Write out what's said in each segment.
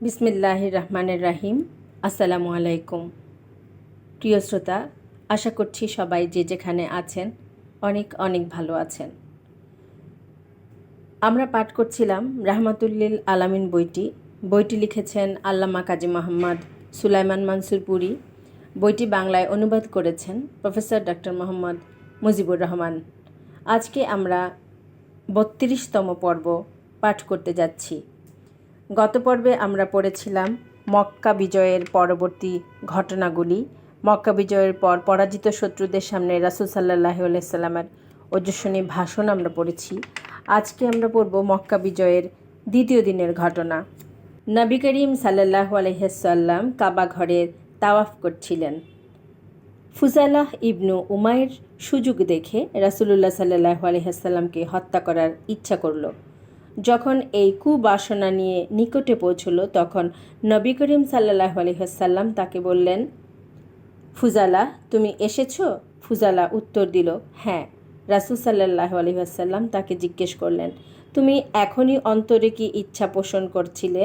বিসমিল্লাহ রহমানের রাহিম আসসালামু আলাইকুম। প্রিয় শ্রোতা, আশা করছি সবাই যে যেখানে আছেন অনেক অনেক ভালো আছেন। আমরা পাঠ করছিলাম রাহমাতুল্লিল আলামিন বইটি। বইটি লিখেছেন আল্লামা কাজী মোহাম্মদ সুলাইমান মানসুর পুরী। বইটি বাংলায় অনুবাদ করেছেন প্রফেসর ডক্টর মোহাম্মদ মুজিবুর রহমান। আজকে আমরা বত্রিশতম পর্ব পাঠ করতে যাচ্ছি। গত পর্বে আমরা পড়েছিলাম মক্কা বিজয়ের পরবর্তী ঘটনাগুলি। মক্কা বিজয়ের পর পরাজিত শত্রুদের সামনে রাসুল সাল্লাহ আলাইসাল্লামের ওজস্বনী ভাষণ আমরা পড়েছি। আজকে আমরা পড়ব মক্কা বিজয়ের দ্বিতীয় দিনের ঘটনা। নবী করিম সাল্লাহ আলহিসাল্লাম কাবা ঘরের তাওয়াফ করছিলেন। ফুজালাহ ইবনু উমায়ের সুযোগ দেখে রাসুলুল্লাহ সাল্লাহ আলহিহাসাল্লামকে হত্যা করার ইচ্ছা করল। যখন এই কুবাসনা নিয়ে নিকটে পৌঁছল, তখন নবী করিম সাল্লাহ আলহিহাসাল্লাম তাকে বললেন, ফুজালা, তুমি এসেছ? ফুজালা উত্তর দিল হ্যাঁ। রাসুল সাল্লাহ আলহিহাসাল্লাম তাকে জিজ্ঞেস করলেন, তুমি এখনই অন্তরে কি ইচ্ছা পোষণ করছিলে?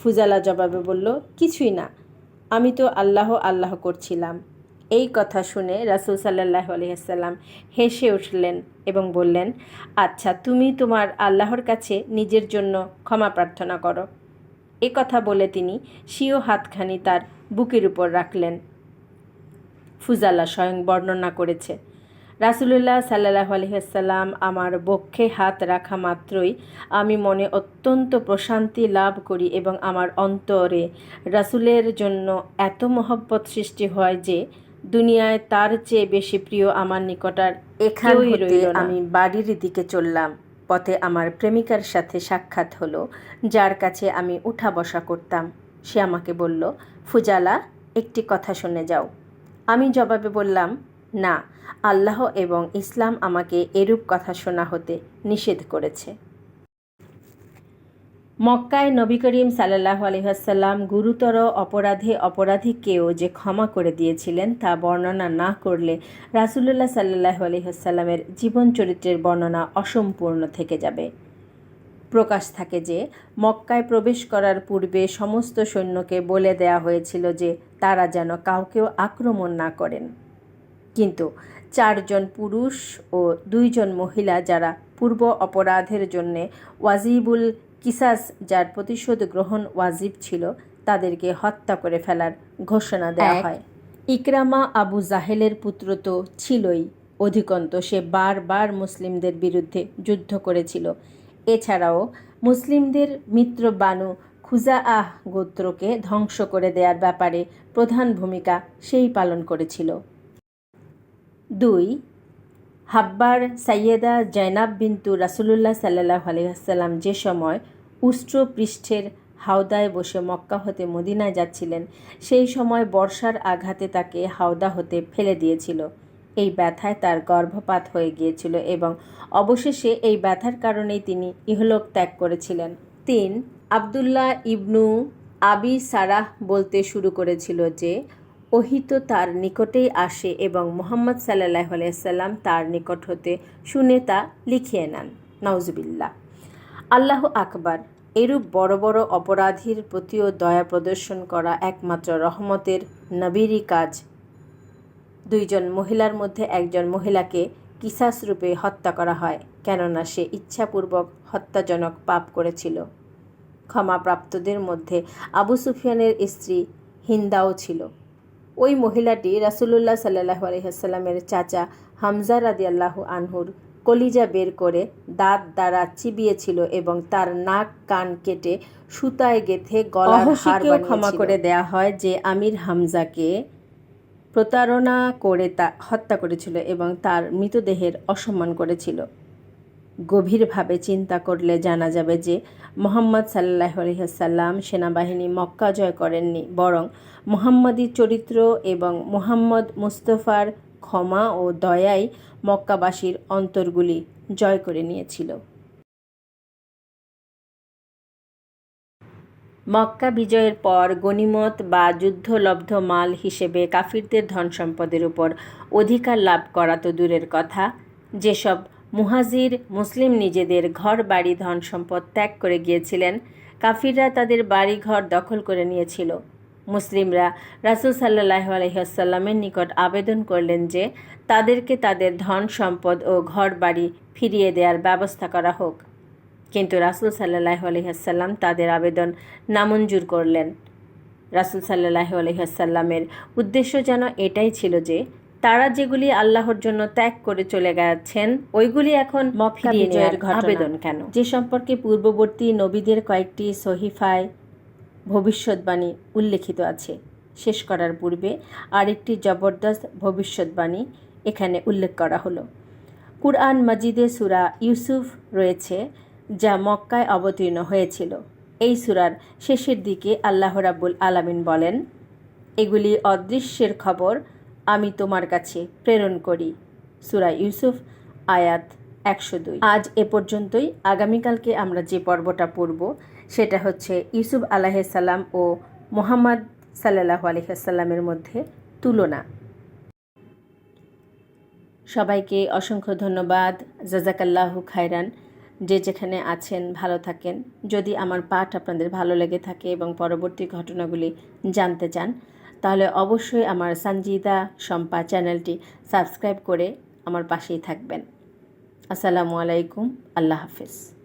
ফুজালা জবাবে বলল, কিছুই না। আমি তো আল্লাহ আল্লাহ করছিলাম। এই কথা শুনে রাসুল সাল্লাহ আলহিহাসাল্লাম হেসে উঠলেন এবং বললেন আচ্ছা তুমি তোমার আল্লাহর কাছে নিজের জন্য ক্ষমা প্রার্থনা করো। এ কথা বলে তিনি স্বীয় হাতখানি তার বুকের উপর রাখলেন। ফুজালা স্বয়ং বর্ণনা করেছে, রাসুলুল্লাহ সাল্লাহ আলহিহাসাল্লাম আমার বক্ষে হাত রাখা মাত্রই আমি মনে অত্যন্ত প্রশান্তি লাভ করি এবং আমার অন্তরে রাসুলের জন্য এত মহব্বত সৃষ্টি হয় যে দুনিয়ায় তার চেয়ে বেশি প্রিয় আমার নিকটার এখানেই রইল আমি বাড়ির দিকে চললাম। পথে আমার প্রেমিকার সাথে সাক্ষাৎ হলো যার কাছে আমি উঠা বসা করতাম। সে আমাকে বলল ফুজালা একটি কথা শুনে যাও। আমি জবাবে বললাম না আল্লাহ এবং ইসলাম আমাকে এরূপ কথা শোনা হতে নিষেধ করেছে। মক্কায় নবী করিম সাল্লাহ আলহাসাল্লাম গুরুতর অপরাধে অপরাধীকেও যে ক্ষমা করে দিয়েছিলেন তা বর্ণনা না করলে রাসুল্লাহ সাল্লাহ আলহাসাল্লামের জীবন চরিত্রের বর্ণনা অসম্পূর্ণ থেকে যাবে। প্রকাশ থাকে যে, মক্কায় প্রবেশ করার পূর্বে সমস্ত সৈন্যকে বলে দেয়া হয়েছিল যে তারা যেন কাউকেও আক্রমণ না করেন। কিন্তু চারজন পুরুষ ও দুইজন মহিলা যারা পূর্ব অপরাধের জন্যে ওয়াজিবুল কিসাস যার প্রতিশোধ গ্রহণ ওয়াজিব ছিল তাদেরকে হত্যা করে ফেলার ঘোষণা দেওয়া হয়। ইকরামা আবু জাহেলের পুত্র তো ছিলই। অধিকন্ত সে বারবার মুসলিমদের বিরুদ্ধে যুদ্ধ করেছিল। এছাড়াও মুসলিমদের মিত্র বানু খুজা আহ গোত্রকে ধ্বংস করে দেওয়ার ব্যাপারে প্রধান ভূমিকা সেই পালন করেছিল। দুই হাব্বার সাইয়েদা জয়নাব বিন্তু রাসুলুল্লাহ সাল্লাহ আলহাম যে সময় উষ্ট্র পৃষ্ঠের হাওদায় বসে মক্কা হতে মদিনায় যাচ্ছিলেন, সেই সময় বর্ষার আঘাতে তাকে হাওদা হতে ফেলে দিয়েছিল। এই ব্যথায় তার গর্ভপাত হয়ে গিয়েছিল এবং অবশেষে এই ব্যথার কারণেই তিনি ইহলোক ত্যাগ করেছিলেন। তিন, আবদুল্লাহ ইবনু আবি সারাহ বলতে শুরু করেছিল যে ওহিত তার নিকটেই আসে এবং মোহাম্মদ সাল্লাহ আলাইসাল্লাম তার নিকট হতে শুনে তা লিখিয়ে নেন। নওজবিল্লা আল্লাহ আকবার, এরূপ বড় বড় অপরাধীর প্রতিও দয়া প্রদর্শন করা একমাত্র রহমতের নবীরই কাজ। দুইজন মহিলার মধ্যে একজন মহিলাকে কিসাস রূপে হত্যা করা হয়, কেননা সে ইচ্ছাপূর্বক হত্যাজনক পাপ করেছিল। ক্ষমাপ্রাপ্তদের মধ্যে আবু সুফিয়ানের স্ত্রী হিন্দাও ছিল। ওই মহিলাটি রাসুলুল্লাহ সাল্লাহ আলহিহাস্লামের চাচা হামজা রাদি আল্লাহ আনহুর কলিজা বের করে দাঁত দ্বারা চিবিয়েছিল এবং তার নাক কান কেটে সুতায় গেথে গলার হার ক্ষমা করে দেয়া হয় যে আমির হামজাকে প্রতারণা করে তা হত্যা করেছিল এবং তার মৃতদেহের অসম্মান করেছিল। গভীরভাবে চিন্তা করলে জানা যাবে যে মোহাম্মদ সাল্লাহ আলহিহাসাল্লাম সেনাবাহিনী মক্কা জয় করেননি, বরং মোহাম্মদী চরিত্র এবং মোহাম্মদ মুস্তফার ক্ষমা ও দয়াই মক্কাবাসীর অন্তরগুলি জয় করে নিয়েছিল। মক্কা বিজয়ের পর গনিমত বা যুদ্ধলব্ধ মাল হিসেবে কাফিরদের ধন সম্পদের উপর অধিকার লাভ করা তো দূরের কথা। যেসব মুহাজির মুসলিম নিজেদের ঘর, বাড়ি, ধন সম্পদ ত্যাগ করে গিয়েছিলেন। কাফিররা তাদের বাড়িঘর দখল করে নিয়েছিল। মুসলিমরা রাসুল সাল্লাহ আলহিহাসাল্লামের নিকট আবেদন করলেন যে, তাদেরকে তাদের ধন সম্পদ ও ঘর, বাড়ি ফিরিয়ে দেওয়ার ব্যবস্থা করা হোক। কিন্তু রাসুল সাল্লাহ আলহিহাসাল্লাম তাদের আবেদন নামঞ্জুর করলেন। রাসুল সাল্লাহ আলহিহাসাল্লামের উদ্দেশ্য যেন এটাই ছিল যে তারা যেগুলি আল্লাহর জন্য ত্যাগ করে চলে গেছেন ওইগুলি এখন আবেদন কেন? যে সম্পর্কে পূর্ববর্তী নবীদের কয়েকটি সহিফায় ভবিষ্যৎবাণী উল্লেখিত আছে। শেষ করার পূর্বে আরেকটি জবরদস্ত ভবিষ্যৎবাণী এখানে উল্লেখ করা হলো। কুরআন মাজিদে সুরা ইউসুফ রয়েছে যা মক্কায় অবতীর্ণ হয়েছিল। এই সুরার শেষের দিকে আল্লাহ রাব্বুল আলামিন বলেন এগুলি অদৃশ্যের খবর আমি তোমার কাছে প্রেরণ করি। সুরা ইউসুফ, আয়াত একশো দুই। আজ এ পর্যন্তই। আগামীকালকে আমরা যে পর্বটা পড়ব, সেটা হচ্ছে ইউসুফ আলাহিসাল্লাম ও মোহাম্মদ সাল্লাহ আলহিহাল্লামের মধ্যে তুলনা। সবাইকে অসংখ্য ধন্যবাদ। জাজাকাল্লাহু খায়রান। যে যেখানে আছেন, ভালো থাকেন। যদি আমার পাঠ আপনাদের ভালো লেগে থাকে এবং পরবর্তী ঘটনাগুলি জানতে চান তাহলে অবশ্যই আমার সঞ্জিদা শম্পা চ্যানেলটি সাবস্ক্রাইব করে আমার পাশেই থাকবেন। আসসালামু আলাইকুম, আল্লাহ হাফিজ।